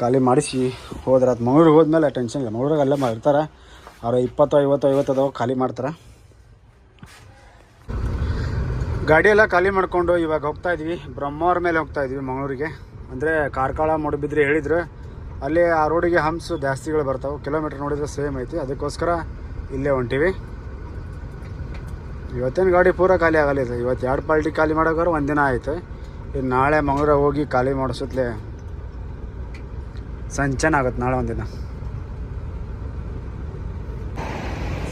ಖಾಲಿ ಮಾಡಿಸಿ ಹೋದ್ರೆ ಅದು ಮಂಗ್ಳೂರಿಗೆ ಹೋದ್ಮೇಲೆ ಟೆನ್ಷನ್ ಇಲ್ಲ. ಮಂಗ್ಳೂರಿಗೆ ಅಲ್ಲೇ ಮಾಡಿರ್ತಾರೆ ಅವ್ರು ಇಪ್ಪತ್ತು, ಐವತ್ತು ಐವತ್ತು ಅದಾವ, ಖಾಲಿ ಮಾಡ್ತಾರೆ. ಗಾಡಿಯೆಲ್ಲ ಖಾಲಿ ಮಾಡಿಕೊಂಡು ಇವಾಗ ಹೋಗ್ತಾ ಇದ್ವಿ. ಬ್ರಹ್ಮವ್ರ ಮೇಲೆ ಹೋಗ್ತಾ ಇದ್ವಿ ಮಂಗಳೂರಿಗೆ. ಅಂದರೆ ಕಾರ್ಕಳ ಮೂಡುಬಿದ್ರೆ ಹೇಳಿದರೆ ಅಲ್ಲಿ ಆ ರೋಡಿಗೆ ಹಂಪ್ಸು ಜಾಸ್ತಿಗಳು ಬರ್ತಾವೆ. ಕಿಲೋಮೀಟ್ರ್ ನೋಡಿದ್ರೆ ಸೇಮ್ ಐತಿ. ಅದಕ್ಕೋಸ್ಕರ ಇಲ್ಲೇ ಹೊಂಟಿವಿ. ಇವತ್ತೇನು ಗಾಡಿ ಪೂರ ಖಾಲಿ ಆಗಲ್ಲ ಇದು. ಇವತ್ತು ಎರಡು ಪಾಲ್ಟಿ ಖಾಲಿ ಮಾಡೋಕ್ಕಾರ ಒಂದಿನ ಆಯಿತು. ಇನ್ನು ನಾಳೆ ಮಂಗಳೂರಿಗೆ ಹೋಗಿ ಖಾಲಿ ಮಾಡಿಸುತ್ತಲೇ ಸಂಚನ ಆಗುತ್ತೆ ನಾಳೆ ಒಂದಿನ.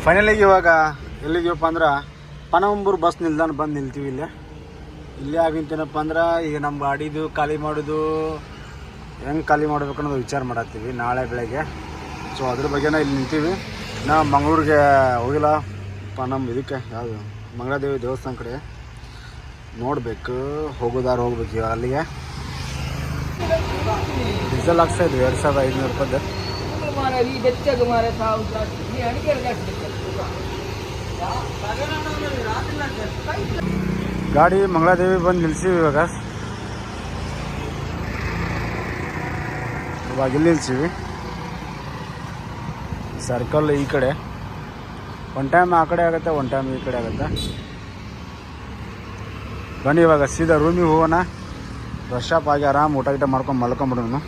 ಫೈನಲಿಗೆ ಇವಾಗ ಎಲ್ಲಿದ್ದೀವಪ್ಪ ಅಂದ್ರೆ ಪನವಂಬೂರು ಬಸ್ ನಿಲ್ದಾಣ ಬಂದು ನಿಲ್ತೀವಿ ಇಲ್ಲೇ. ಇಲ್ಲೇ ಆಗಿಂತೇನಪ್ಪ ಅಂದ್ರೆ, ಈಗ ನಮ್ಮ ಗಾಡಿದು ಖಾಲಿ ಮಾಡೋದು ಹೆಂಗೆ ಖಾಲಿ ಮಾಡ್ಬೇಕು ಅನ್ನೋದು ವಿಚಾರ ಮಾಡತ್ತೀವಿ ನಾಳೆ ಬೆಳಗ್ಗೆ. ಸೊ ಅದ್ರ ಬಗ್ಗೆನೇ ಇಲ್ಲಿ ನಿಂತೀವಿ. ನಾ ಮಂಗಳೂರಿಗೆ ಹೋಗಿಲ್ಲ. ಪ ನಮ್ಮ ಇದಕ್ಕೆ, ಯಾವುದು, ಮಂಗಳಾದೇವಿ ದೇವಸ್ಥಾನ ಕಡೆ ನೋಡಬೇಕು. ಹೋಗೋದಾರು ಹೋಗ್ಬೇಕು ಇವಾಗ ಅಲ್ಲಿಗೆ. ಡೀಸೆಲ್ ಹಾಕ್ಸ್ತಾ ಇದ್ವಿ, ಎರಡು ಸಾವಿರದ ಐದುನೂರು ರೂಪಾಯ್ದು. ಗಾಡಿ ಮಂಗಳಾದೇವಿ ಬಂದು ನಿಲ್ಸಿವಿ ಇವಾಗ. ಇವಾಗ ಇಲ್ಲಿ ನಿಲ್ಸೀವಿ. ಸರ್ಕಲ್ ಈ ಕಡೆ. ಒನ್ ಟೈಮ್ ಆ ಕಡೆ ಆಗುತ್ತೆ ಒನ್ ಟೈಮ್ ಈ ಕಡೆ ಆಗುತ್ತೆ. ಬನ್ನಿ ಇವಾಗ, ಸೀದಾ ರೂಮಿಗೆ ಹೋಗೋಣ. ಫ್ರೆಶ್ ಅಪ್ ಆಗಿ ಆರಾಮ್ ಊಟ ಗೀಟ ಮಾಡ್ಕೊಂಡು ಮಲ್ಕೊಂಬಿಡೋಣ.